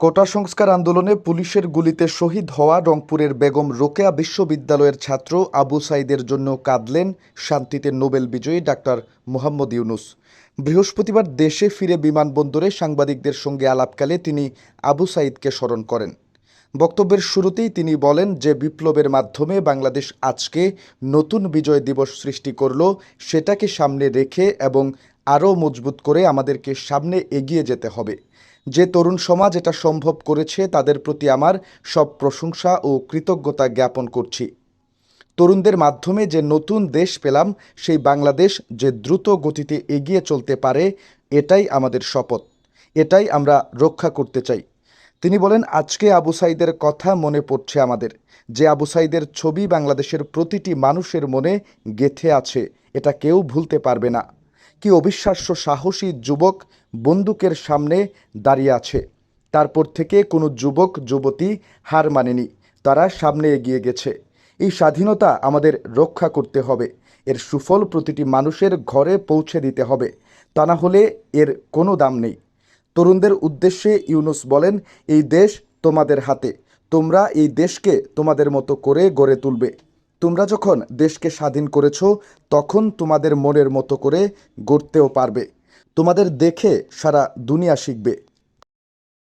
কোটা সংস্কার আন্দোলনে পুলিশের গুলিতে শহীদ হওয়া রংপুরের বেগম রোকেয়া বিশ্ববিদ্যালয়ের ছাত্র আবু সাইদের জন্য কাঁদলেন শান্তিতে নোবেল বিজয়ী ডাক্তার মোহাম্মদ ইউনুস। বৃহস্পতিবার দেশে ফিরে বিমানবন্দরে সাংবাদিকদের সঙ্গে আলাপকালে তিনি আবু সাইদকে স্মরণ করেন। বক্তব্যের শুরুতেই তিনি বলেন যে বিপ্লবের মাধ্যমে বাংলাদেশ আজকে নতুন বিজয় দিবস সৃষ্টি করল, সেটাকে সামনে রেখে এবং আরও মজবুত করে আমাদেরকে সামনে এগিয়ে যেতে হবে। যে তরুণ সমাজ এটা সম্ভব করেছে, তাদের প্রতি আমার সব প্রশংসা ও কৃতজ্ঞতা জ্ঞাপন করছি। তরুণদের মাধ্যমে যে নতুন দেশ পেলাম, সেই বাংলাদেশ যে দ্রুত গতিতে এগিয়ে চলতে পারে, এটাই আমাদের শপথ। এটাই আমরা রক্ষা করতে চাই। তিনি বলেন, আজকে আবু সাইদের কথা মনে পড়ছে আমাদের। যে আবু সাইদের ছবি বাংলাদেশের প্রতিটি মানুষের মনে গেথে আছে, এটা কেউ ভুলতে পারবে না। কি অবিশ্বাস্য সাহসী যুবক বন্দুকের সামনে দাঁড়িয়ে আছে? তারপর থেকে কোনো যুবক, যুবতী হার মানেনি। তারা সামনে এগিয়ে গেছে। এই স্বাধীনতা আমাদের রক্ষা করতে হবে। এর সুফল প্রতিটি মানুষের ঘরে পৌঁছে দিতে হবে। তা না হলে এর কোনো দাম নেই। তরুণদের উদ্দেশ্যে ইউনুস বলেন, এই দেশ তোমাদের হাতে। তোমরা এই দেশকে তোমাদের মতো করে গড়ে তুলবে। তোমরা যখন দেশকে স্বাধীন করেছ, তখন তোমাদের মনের মতো করে গড়তেও পারবে। তোমাদের দেখে সারা দুনিয়া শিখবে।